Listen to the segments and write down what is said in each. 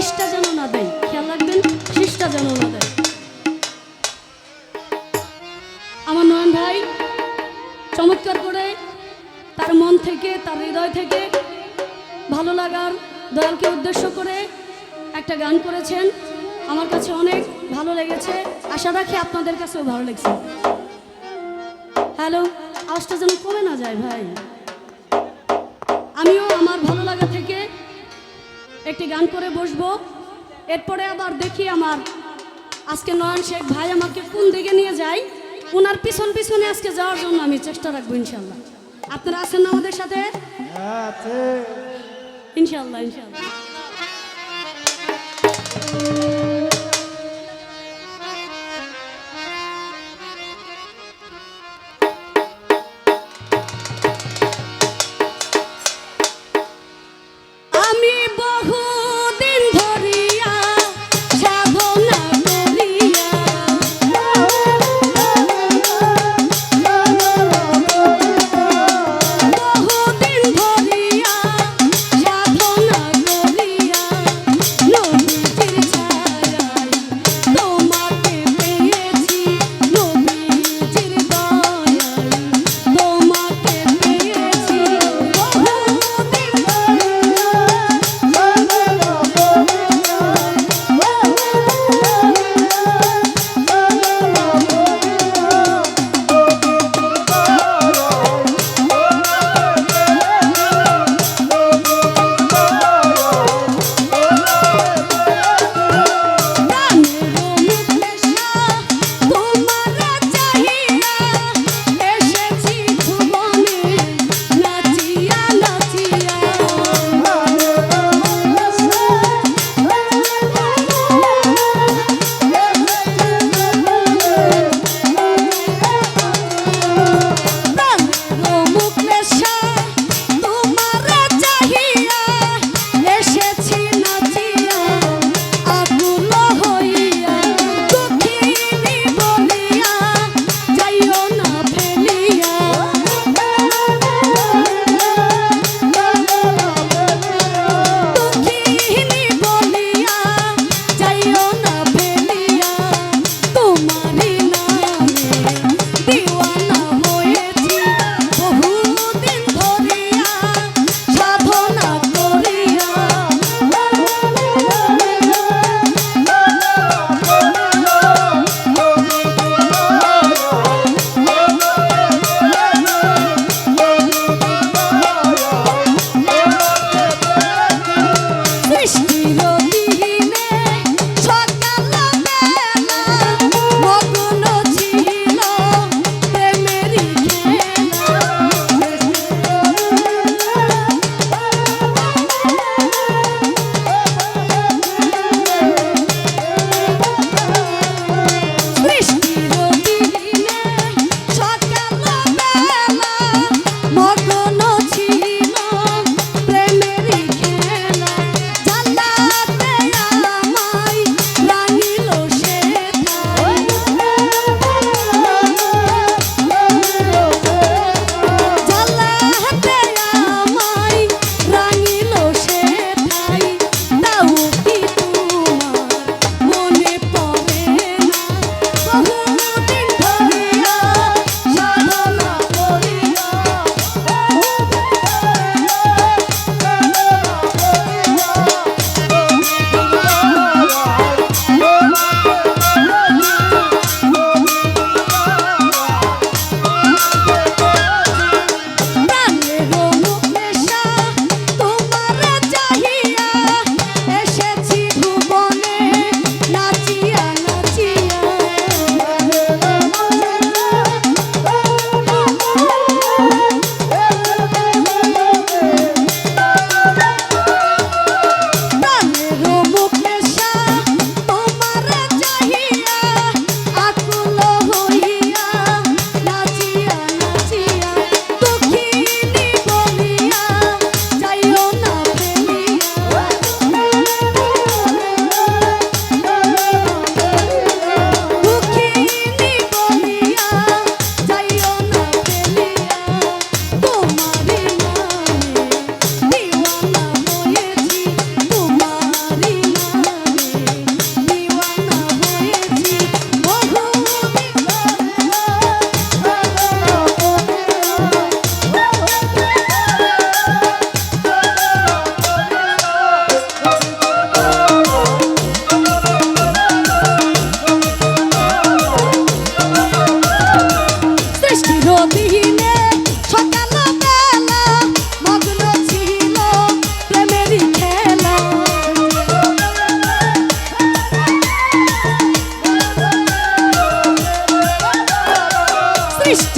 শীষটা যেন না দেয়। খেয়াল রাখবেন, শীষটা যেন না দেয়। আমার নয়ন ভাই চমৎকার করে তার মন থেকে, তার হৃদয় থেকে ভালো লাগার দয়ালকে উদ্দেশ্য করে একটা গান করেছেন। আমার কাছে অনেক ভালো লেগেছে। আশা রাখি আপনাদের কাছেও ভালো লেগেছে। হ্যালো, আওয়াজটা যেন কমে না যায় ভাই। আমিও আমার ভালো লাগা থেকে একটি গান করে বসবো। এরপরে আবার দেখি আমার আজকে নয়ন শেখ ভাই আমাকে কোন দিকে নিয়ে যায় ওনার পিছন পিছনে আজকে যাওয়ার জন্য আমি চেষ্টা রাখব ইনশাল্লাহ আপনারা আছেন না আমাদের সাথে? ইনশাল্লাহ ইনশাল্লাহ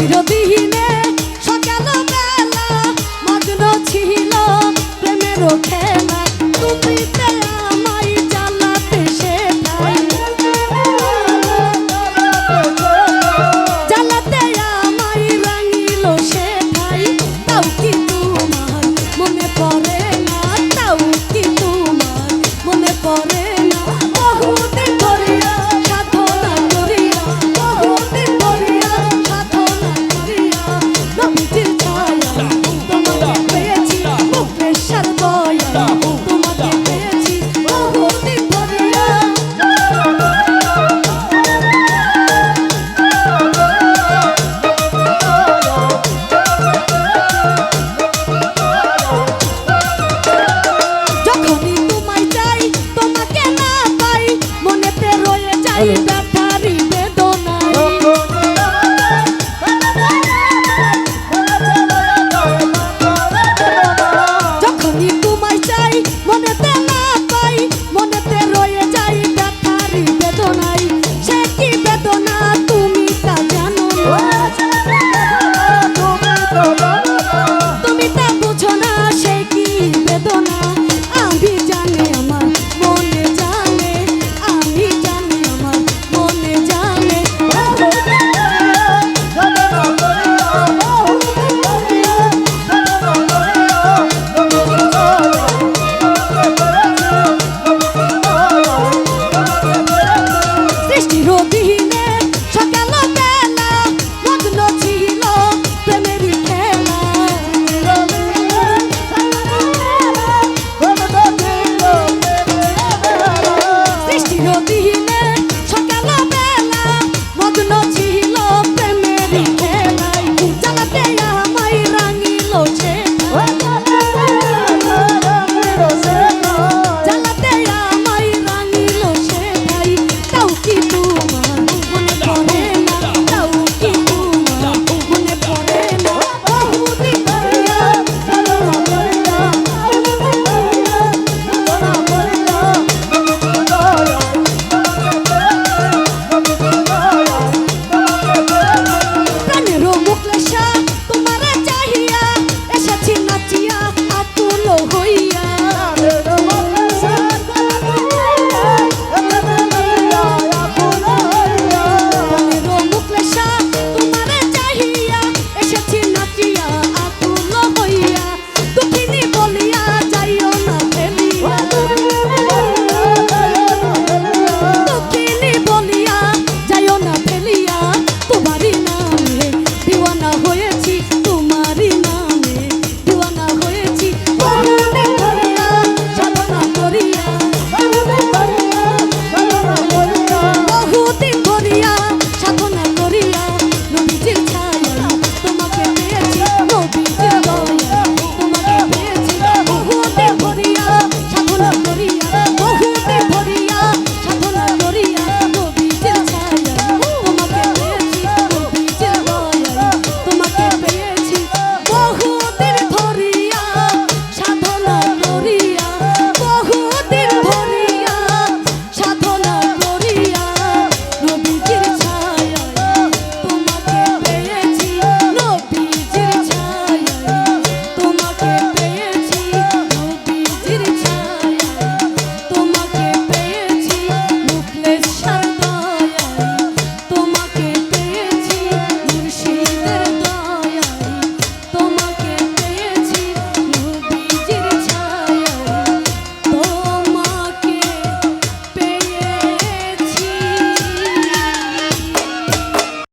вперед Salud.